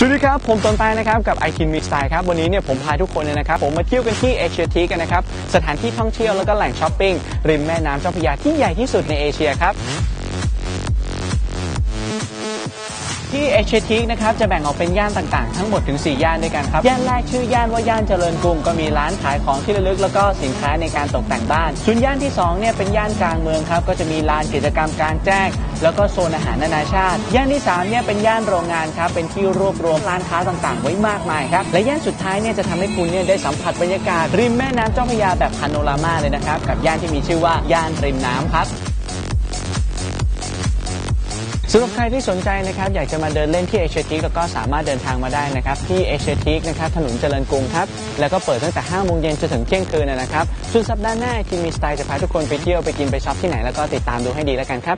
สวัสดีครับ ผมต้นไปนะครับ กับไอคินมีสไตล์ครับ วันนี้เนี่ยผมพาทุกคนเนี่ยนะครับ ผมมาเที่ยวกันที่เอเชียทีกันนะครับ สถานที่ท่องเที่ยวแล้วก็แหล่งช้อปปิ้งริมแม่น้ำเจ้าพระยาที่ใหญ่ที่สุดในเอเชียครับ ที่เอเชียทีนะครับจะแบ่งออกเป็นย่านต่างๆ ทั้งหมดถึง 4 ย่านด้วยกันครับ ย่านแรกชื่อย่านว่าย่านเจริญกรุงก็มีร้านขายของที่ระลึกแล้วก็สินค้าในการตกแต่งบ้าน ส่วนย่านที่2เนี่ยเป็นย่านกลางเมืองครับก็จะมีลานกิจกรรมกลางแจ้ง แล้วก็โซนอาหารนานาชาติ ย่านที่3เนี่ยเป็นย่านโรงงานครับเป็นที่รวบรวมร้านค้าต่างๆ ไว้มากมายครับและย่านสุดท้ายเนี่ยจะทำให้คุณเนี่ยได้สัมผัสบรรยากาศริมแม่น้ำเจ้าพระยาแบบพาโนรามาเลยนะครับกับย่านที่มีชื่อว่าย่านริมน้ำครับ สำหรับใครที่สนใจนะครับอยากจะมาเดินเล่นที่เอเชียทีกแล้วก็สามารถเดินทางมาได้นะครับที่เอเชียทีกนะครับถนนเจริญกรุงครับแล้วก็เปิดตั้งแต่5โมงเย็นจนถึงเที่ยงคืนนะครับส่วนสัปดาห์หน้าทีมมีสไตล์จะพาทุกคนไปเที่ยวไปกินไปช็อปที่ไหนแล้วก็ติดตามดูให้ดีแล้วกันครับ